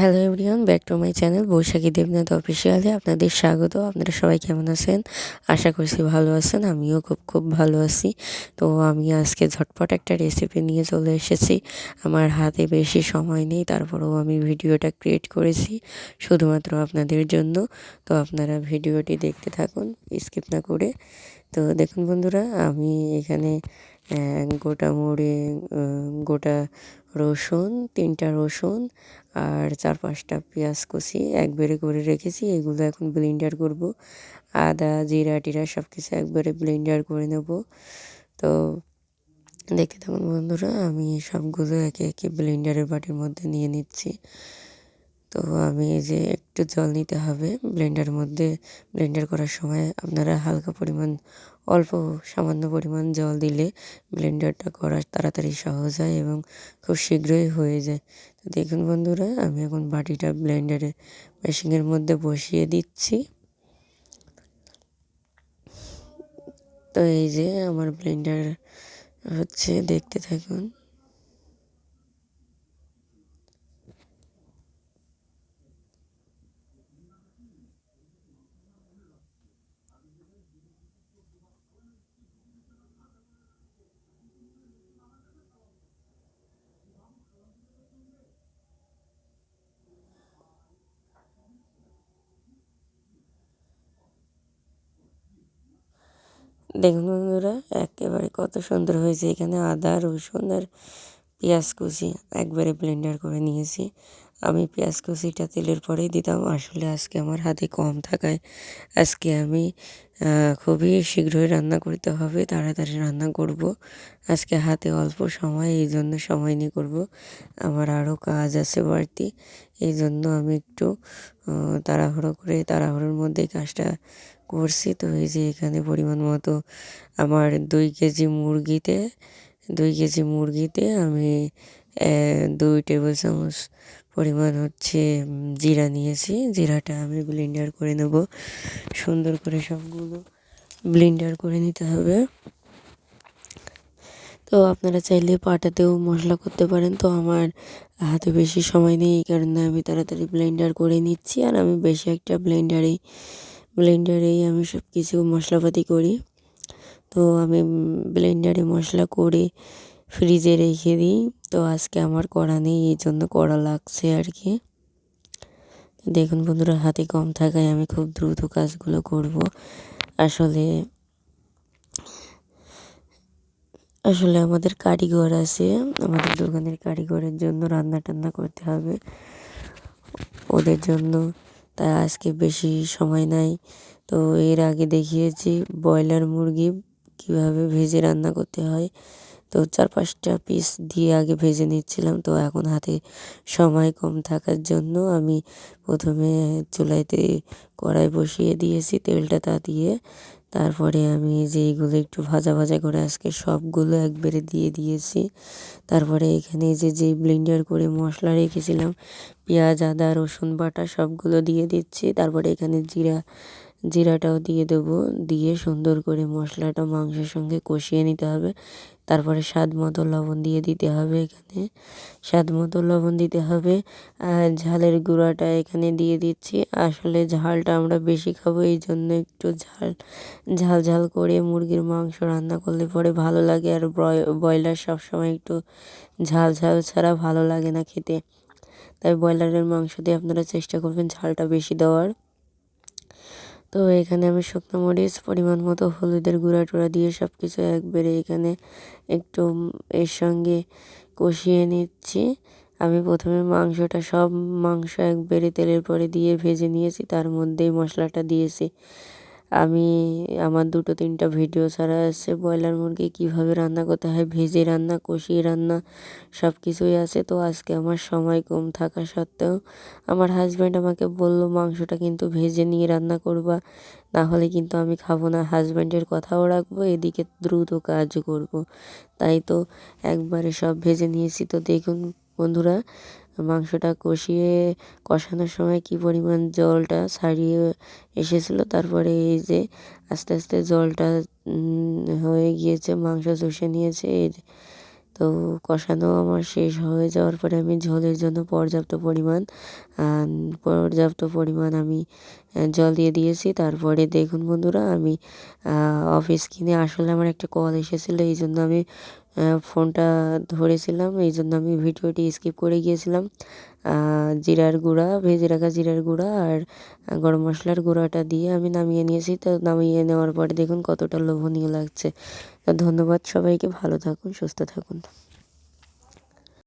Hello everyone back to my channel Baishakhi Debnath অফিসিয়ালে আপনাদের স্বাগত, আপনারা সবাই কেমন আছেন? আশা করছি ভালো আছেন, আমিও খুব খুব ভালো আছি। তো আমি আজকে ঝটপট একটা রেসিপি নিয়ে চলে এসেছি। আমার হাতে বেশি সময় নেই, তারপরেও আমি ভিডিওটা ক্রিয়েট করেছি, শুধুমাত্র আপনাদের জন্য। তো আপনারা ভিডিওটি দেখতে থাকুন স্কিপ না করে। তো দেখুন বন্ধুরা, আমি এখানে গোটা মোড়ে গোটা রসুন, তিনটা রসুন আর চার পাঁচটা পেঁয়াজ কুচি একবারে করে রেখেছি। এগুলো এখন ব্লেন্ডার করব। আদা, জিরা, টিরা সব কিছু একবারে ব্লেন্ডার করে নেব। তো দেখে থাকুন বন্ধুরা, আমি সবগুলো একে একে ব্লেন্ডারের বাটির মধ্যে নিয়ে নিচ্ছি। তো আমি এই যে একটু জল নিতে হবে ব্লেন্ডারের মধ্যে। ব্লেন্ডার করার সময় আপনারা হালকা পরিমাণ, অল্প সামান্য পরিমাণ জল দিলে ব্লেন্ডারটা করা তাড়াতাড়ি সহজ হয় এবং খুব শীঘ্রই হয়ে যায়। তো দেখুন বন্ধুরা, আমি এখন বাটিটা ব্লেন্ডারে মেশিনের মধ্যে বসিয়ে দিচ্ছি। তো এই যে আমার ব্লেন্ডার হচ্ছে, দেখতে থাকুন। দেখুন বন্ধুরা, একেবারে কত সুন্দর হয়েছে এখানে আদা, রসুন আর পেঁয়াজ কুচি একবারে ব্লেন্ডার করে নিয়েছি। আমি পেঁয়াজ কুচিটা তেলের পরেই দিতাম। আসলে আজকে আমার হাতে কম থাকায় আজকে আমি খুবই শীঘ্রই রান্না করতে হবে, তাড়াতাড়ি রান্না করব। আজকে হাতে অল্প সময়, এই জন্য সময় নিয়ে করব। আমার আরও কাজ আছে বাড়তি, এই জন্য আমি একটু তাড়াহুড়ো করে, তাড়াহুড়োর মধ্যে কাজটা করছি। তো এই যে এখানে পরিমাণ মতো আমার দুই কেজি মুরগিতে, দুই কেজি মুরগিতে আমি দুই টেবিল চামচ পরিমাণ হচ্ছে জিরা নিয়েছি। জিরাটা আমি ব্লেন্ডার করে নেব। সুন্দর করে সবগুলো ব্লেন্ডার করে নিতে হবে। তো আপনারা চাইলে পাটাতেও মশলা করতে পারেন। তো আমার হাতে বেশি সময় নেই, এই কারণে আমি তাড়াতাড়ি ব্লেন্ডার করে নিচ্ছি। আর আমি বেশি একটা ব্লেন্ডারেই ব্লেন্ডারেই আমি সব কিছু মশলাপাতি করি। তো আমি ব্লেন্ডারে মশলা করে ফ্রিজে রেখে দিই। তো আজকে আমার করা নেই, এই জন্য করা লাগছে আর কি। দেখুন বন্ধুরা, হাতে কম থাকায় আমি খুব দ্রুত কাজগুলো করব। আসলে আসলে আমাদের কারিগর আছে, আমাদের দোকানের কারিগরের জন্য রান্না টান্না করতে হবে। ওদের জন্য তাই আজকে বেশি সময় নাই। তো এর আগে দেখিয়েছি, ব্রয়লার মুরগি কীভাবে ভেজে রান্না করতে হয়। তো চার পাঁচটা পিস দিয়ে আগে ভেজে নিচ্ছিলাম। তো এখন হাতে সময় কম থাকার জন্য আমি প্রথমে চুলাইতে কড়াই বসিয়ে দিয়েছি তেলটা তা দিয়ে। তারপরে আমি যে এইগুলো একটু ভাজা ভাজা করে আজকে সবগুলো একবারে দিয়ে দিয়েছি। তারপরে এখানে যে যেই ব্লেন্ডার করে মশলা রেখেছিলাম, পেঁয়াজ, আদা, রসুন বাটা সবগুলো দিয়ে দিচ্ছি। তারপরে এখানে জিরা জিরাটাও দিয়ে দেবো। দিয়ে সুন্দর করে মশলাটা মাংসের সঙ্গে কষিয়ে নিতে হবে। তারপরে স্বাদ মতো লবণ দিয়ে দিতে হবে এখানে। স্বাদ মতো লবণ দিতে হবে। আর ঝালের গুঁড়াটা এখানে দিয়ে দিচ্ছি। আসলে ঝালটা আমরা বেশি খাব, এই জন্য একটু ঝাল ঝাল ঝাল করে মুরগির মাংস রান্না করলে পরে ভালো লাগে। আর ব্রয়লার সবসময় একটু ঝাল ঝাল ছাড়া ভালো লাগে না খেতে। তাই ব্রয়লারের মাংস দিয়ে আপনারা চেষ্টা করবেন ঝালটা বেশি দেওয়ার। তো এখানে আমি শুকনো মরিচ, পরিমাণ মতো হলুদের গুঁড়া টুড়া দিয়ে সব কিছু একবারে এখানে একটু এর সঙ্গে কষিয়ে নিচ্ছি। আমি প্রথমে মাংসটা সব মাংস একবারে তেলের পরে দিয়ে ভেজে নিয়েছি, তার মধ্যেই মশলাটা দিয়েছি। আমি আমার দুটো তিনটা ভিডিও ছাড়া আছে। ব্রয়লার মুরগি কীভাবে রান্না করতে হয়, ভেজে রান্না, কষিয়ে রান্না, সব কিছুই আছে। তো আজকে আমার সময় কম থাকা সত্ত্বেও আমার হাজব্যান্ড আমাকে বলল, মাংসটা কিন্তু ভেজে নিয়ে রান্না করবা, না হলে কিন্তু আমি খাব না। হাজব্যান্ডের কথাও রাখব, এদিকে দ্রুত কাজ করব। তাই তো একবারে সব ভেজে নিয়েছি। তো দেখুন বন্ধুরা মাংসটা কষিয়ে কষানোর সময় কি পরিমাণ জলটা ছাড়িয়ে এসেছিল? তারপরে এই যে আস্তে আস্তে জলটা হয়ে গিয়েছে, মাংস চষে নিয়েছে। তো কষানো আমার শেষ হয়ে যাওয়ার পরে আমি ঝোলের জন্য পর্যাপ্ত পরিমাণ পর্যাপ্ত পরিমাণ আমি জল দিয়ে দিয়েছি। তারপরে দেখুন বন্ধুরা, আমি অফিস কিনে আসলে আমার একটা কল এসেছিল, এই জন্য আমি ফোনটা ধরেছিলাম, এই জন্য আমি ভিডিওটি স্কিপ করে গিয়েছিলাম। জিরার গুঁড়া, ভেজে রাখা জিরার গুঁড়া আর গরম মশলার গুঁড়াটা দিয়ে আমি নামিয়ে নিয়েছি। তো নামিয়ে নেওয়ার পরে দেখুন কতটা লোভনীয় লাগছে। ধন্যবাদ সবাইকে, ভালো থাকুন, সুস্থ থাকুন।